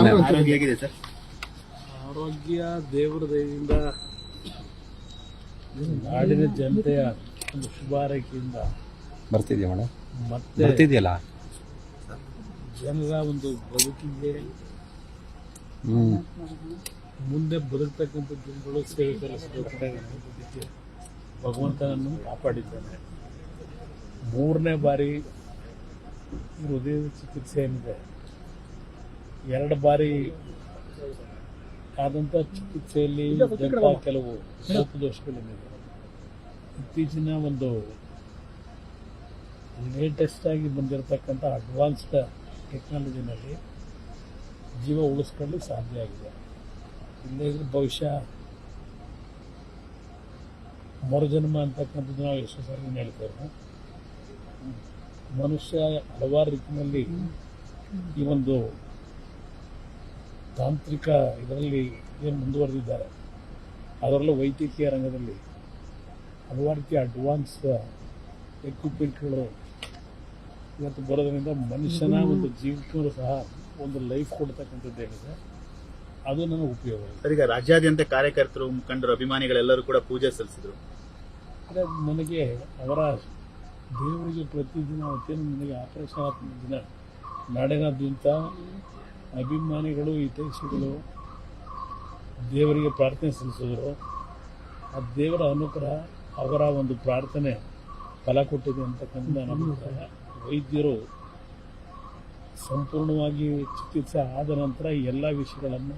ಆರೋಗ್ಯ ಹೇಗಿದೆ ಸರ್? ಆರೋಗ್ಯ ದೇವರ ದಯದಿಂದ ನಾಡಿನ ಜನತೆಯ ಒಂದು ಶುಭಾರೈಕೆಯಿಂದ ಬರ್ತಿದ್ಯಾ ಮೇಡಮ್? ಮತ್ತೆ ಬರ್ತಿದ್ಯಲ್ಲ? ಜನರ ಒಂದು ಬದುಕಿಗೆ ಮುಂದೆ ಬದುಕ್ತಕ್ಕಂಥ ಜನಗಳು ಸೇವೆ ಸಲ್ಲಿಸಬೇಕು ಭಗವಂತನನ್ನು ಕಾಪಾಡಿದ್ದಾನೆ. ಮೂರನೇ ಬಾರಿ ಹೃದಯದ ಚಿಕಿತ್ಸೆ ಏನಿದೆ? ಎರಡು ಬಾರಿ ಆದಂತ ಚಿಕಿತ್ಸೆಯಲ್ಲಿ ಕೆಲವು ಕೆಲವು ದೋಷಗಳಿವೆ ಇತ್ತೀಚಿನ ಒಂದು ಲೇಟೆಸ್ಟ್ ಆಗಿ ಬಂದಿರತಕ್ಕಂಥ ಅಡ್ವಾನ್ಸ್ಡ್ ಟೆಕ್ನಾಲಜಿನಲ್ಲಿ ಜೀವ ಉಳಿಸ್ಕೊಳ್ಳಿಕ್ಕೆ ಸಾಧ್ಯ ಆಗಿದೆ. ಇಲ್ಲದಿದ್ರೆ ಬಹುಶಃ ಮರುಜನ್ಮ ಅಂತಕ್ಕಂಥದ್ದು ನಾವು ಎಷ್ಟು ಸಾರಿ ಹೇಳ್ತೇವೆ ಮನುಷ್ಯ ಹಲವಾರು ರೀತಿಯಲ್ಲಿ ಈ ಒಂದು ತಾಂತ್ರಿಕ ಇದರಲ್ಲಿ ಏನು ಮುಂದುವರೆದಿದ್ದಾರೆ ಅದರಲ್ಲೂ ವೈದ್ಯಕೀಯ ರಂಗದಲ್ಲಿ ಹಲವಾರು ರೀತಿಯ ಅಡ್ವಾನ್ಸ್ ಎಕ್ವಿಪ್ಮೆಂಟ್ಗಳು ಇವತ್ತು ಬರೋದರಿಂದ ಮನುಷ್ಯನ ಒಂದು ಜೀವಕ್ಕೂ ಸಹ ಒಂದು ಲೈಫ್ ಕೊಡ್ತಕ್ಕಂಥದ್ದೇನಿದೆ ಅದು ನನಗೆ ಉಪಯೋಗ ಸರಿ ರಾಜ್ಯಾದ್ಯಂತ ಕಾರ್ಯಕರ್ತರು ಮುಖಂಡರು ಅಭಿಮಾನಿಗಳೆಲ್ಲರೂ ಕೂಡ ಪೂಜೆ ಸಲ್ಲಿಸಿದ್ರು. ಆದರೆ ನನಗೆ ಅವರ ದೇವರಿಗೆ ಪ್ರತಿದಿನ ಅವತ್ತೇನು ನನಗೆ ಆಪರೇಷನ್ ದಿನ ನಾಡಿನಾದ್ಯಂತ ಅಭಿಮಾನಿಗಳು, ಹಿತೈಷಿಗಳು, ದೇವರಿಗೆ ಪ್ರಾರ್ಥನೆ ಸಲ್ಲಿಸಿದ್ರು. ಆ ದೇವರ ಅನುಗ್ರಹ ಅವರ ಒಂದು ಪ್ರಾರ್ಥನೆ ಫಲ ಕೊಟ್ಟಿದೆ ಅಂತಕ್ಕಂಥ ನಮ್ಮ ವೈದ್ಯರು ಸಂಪೂರ್ಣವಾಗಿ ಚಿಕಿತ್ಸೆ ಆದ ನಂತರ ಎಲ್ಲ ವಿಷಯಗಳನ್ನು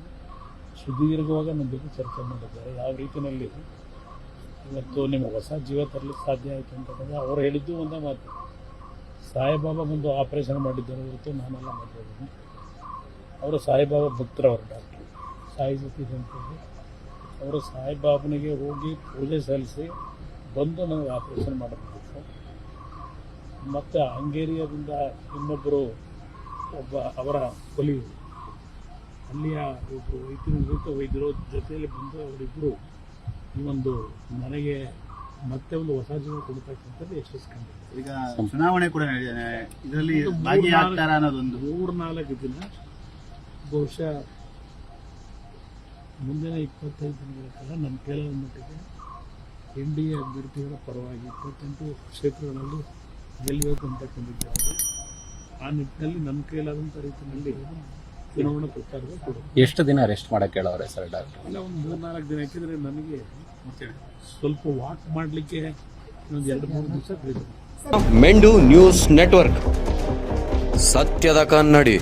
ಸುದೀರ್ಘವಾಗಿ ನಮ್ಮ ಜೊತೆ ಚರ್ಚೆ ಮಾಡಿದ್ದಾರೆ. ಯಾವ ರೀತಿಯಲ್ಲಿ ಇವತ್ತು ನಿಮಗೆ ಹೊಸ ಜೀವ ತರಲಿಕ್ಕೆ ಸಾಧ್ಯ ಆಯಿತು ಅಂತಕ್ಕಂಥ ಅವ್ರು ಹೇಳಿದ್ದು ಒಂದೇ ಮಾತು. ಸಾಯಿಬಾಬಾ ಬಂದು ಆಪರೇಷನ್ ಮಾಡಿದ್ದಾರೆ ಹೊರತು ನಾನೆಲ್ಲ ಮಾಡಿದ್ದೀನಿ ಅವರು ಸಾಯಿಬಾಬಾ ಭಕ್ತರವರು ಡಾಕ್ಟರ್. ಸಾಯಿ ಸತೀಶ್ ಅಂತೇಳಿ ಅವರು ಸಾಯಿಬಾಬನಿಗೆ ಹೋಗಿ ಪೂಜೆ ಸಲ್ಲಿಸಿ ಬಂದು ನನಗೆ ಆಪರೇಷನ್ ಮಾಡಬೇಕಿತ್ತು ಮತ್ತು ಹಂಗೇರಿಯಾದಿಂದ ಇನ್ನೊಬ್ಬರು ಒಬ್ಬ ಅವರ ಕೊಲಿ ಅಲ್ಲಿಯ ಒಬ್ಬರು ವೈದ್ಯರು ನುರಿತ ವೈದ್ಯರು ಜೊತೆಯಲ್ಲಿ ಬಂದು ಅವರಿಬ್ಬರು ಈ ಒಂದು ನನಗೆ ಮತ್ತೆ ಒಂದು ಹೊಸ ಜೀವನ ಕೊಡ್ತಕ್ಕಂಥದ್ದು ಯಶಸ್ಸು ಕಂಡಿದೆ. ಈಗ ಚುನಾವಣೆ ಕೂಡ ಇದರಲ್ಲಿ ಮೂರ್ನಾಲ್ಕು ದಿನ ಬಹುಶಃ ಮುಂದಿನ ಇಪ್ಪತ್ತೈದು ದಿನಗಳ ಕಾಲ ನನ್ನ ಕೆಲವು ಮಟ್ಟಿಗೆ ಎನ್ ಡಿ ಎ ಅಭ್ಯರ್ಥಿಗಳ ಪರವಾಗಿ ಇಪ್ಪತ್ತೆಂಟು ಕ್ಷೇತ್ರಗಳಲ್ಲಿ ಗೆಲ್ಲಬೇಕು ಅಂತಕ್ಕಂಥದ್ದು ಆ ನಿಟ್ಟಿನಲ್ಲಿ ನನ್ನ ಕೈಲಾದಂಥ ರೀತಿಯಲ್ಲಿ ಚುನಾವಣಾ ಪ್ರಚಾರದ ಎಷ್ಟು ದಿನ ರೆಸ್ಟ್ ಮಾಡಕ್ಕೆ ಹೇಳೋರೆ ಸರ್ ಡಾಕ್ಟರ್? ಇಲ್ಲ ಒಂದು ಮೂರ್ನಾಲ್ಕು ದಿನ ಯಾಕೆಂದರೆ ನನಗೆ ಸ್ವಲ್ಪ ವಾಕ್ ಮಾಡಲಿಕ್ಕೆ ಇನ್ನೊಂದು ಎರಡು ಮೂರು ದಿವಸ ಬೇಕು ಮೆಂಡು ನ್ಯೂಸ್ ನೆಟ್ವರ್ಕ್. ಸತ್ಯದ ಕನ್ನಡಿ.